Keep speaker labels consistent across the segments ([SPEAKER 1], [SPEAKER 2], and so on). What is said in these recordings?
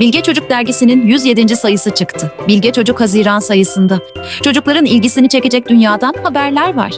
[SPEAKER 1] Bilge Çocuk dergisinin 107. sayısı çıktı. Bilge Çocuk Haziran sayısında. Çocukların ilgisini çekecek dünyadan haberler var.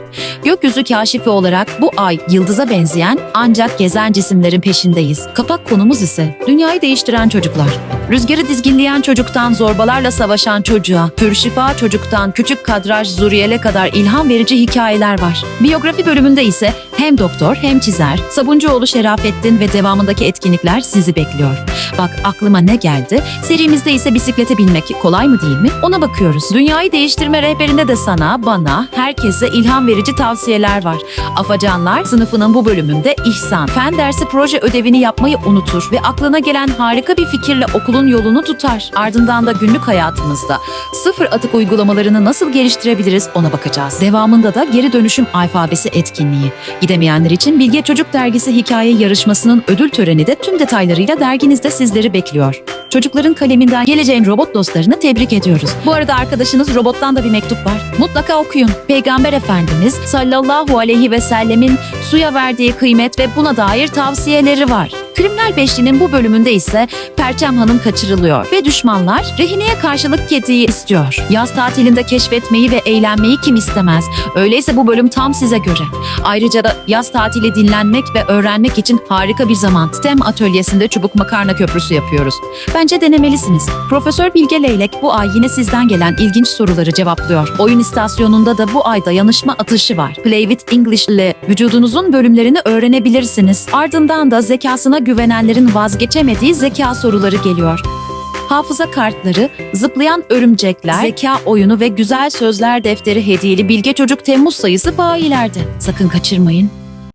[SPEAKER 1] Gökyüzü kaşifi olarak bu ay yıldıza benzeyen ancak gezen cisimlerin peşindeyiz. Kapak konumuz ise dünyayı değiştiren çocuklar. Rüzgarı dizginleyen çocuktan zorbalarla savaşan çocuğa, pürşifa çocuktan küçük kadraj Zuriyel'e kadar ilham verici hikayeler var. Biyografi bölümünde ise hem doktor hem çizer, Sabuncuoğlu Şerafettin ve devamındaki etkinlikler sizi bekliyor. Bak aklıma ne geldi? Serimizde ise bisiklete binmek kolay mı değil mi? Ona bakıyoruz. Dünyayı değiştirme rehberinde de sana, bana, herkese ilham verici tavsiyeler var. Afacanlar sınıfının bu bölümünde İhsan, fen dersi proje ödevini yapmayı unutur ve aklına gelen harika bir fikirle okulun yolunu tutar. Ardından da günlük hayatımızda sıfır atık uygulamalarını nasıl geliştirebiliriz ona bakacağız. Devamında da geri dönüşüm alfabesi etkinliği. Gidemeyenler için Bilge Çocuk Dergisi hikaye yarışmasının ödül töreni de tüm detaylarıyla derginizde sizleri bekliyor. Çocukların kaleminden geleceğin robot dostlarını tebrik ediyoruz. Bu arada arkadaşınız robottan da bir mektup var. Mutlaka okuyun. Peygamber Efendimiz sallallahu aleyhi ve sellemin suya verdiği kıymet ve buna dair tavsiyeleri var. Kriminal Beşli'nin bu bölümünde ise Perçem Hanım kaçırılıyor ve düşmanlar rehineye karşılık kediyi istiyor. Yaz tatilinde keşfetmeyi ve eğlenmeyi kim istemez? Öyleyse bu bölüm tam size göre. Ayrıca da yaz tatili dinlenmek ve öğrenmek için harika bir zaman. STEM atölyesinde çubuk makarna köprüsü yapıyoruz. Bence denemelisiniz. Profesör Bilge Leylek bu ay yine sizden gelen ilginç soruları cevaplıyor. Oyun istasyonunda da bu ay dayanışma atışı var. Play with English ile vücudunuzun bölümlerini öğrenebilirsiniz. Ardından da zekasına güvenenlerin vazgeçemediği zeka soruları geliyor. Hafıza kartları, zıplayan örümcekler, zeka oyunu ve güzel sözler defteri hediyeli Bilge Çocuk Temmuz sayısı bayilerde. Sakın kaçırmayın.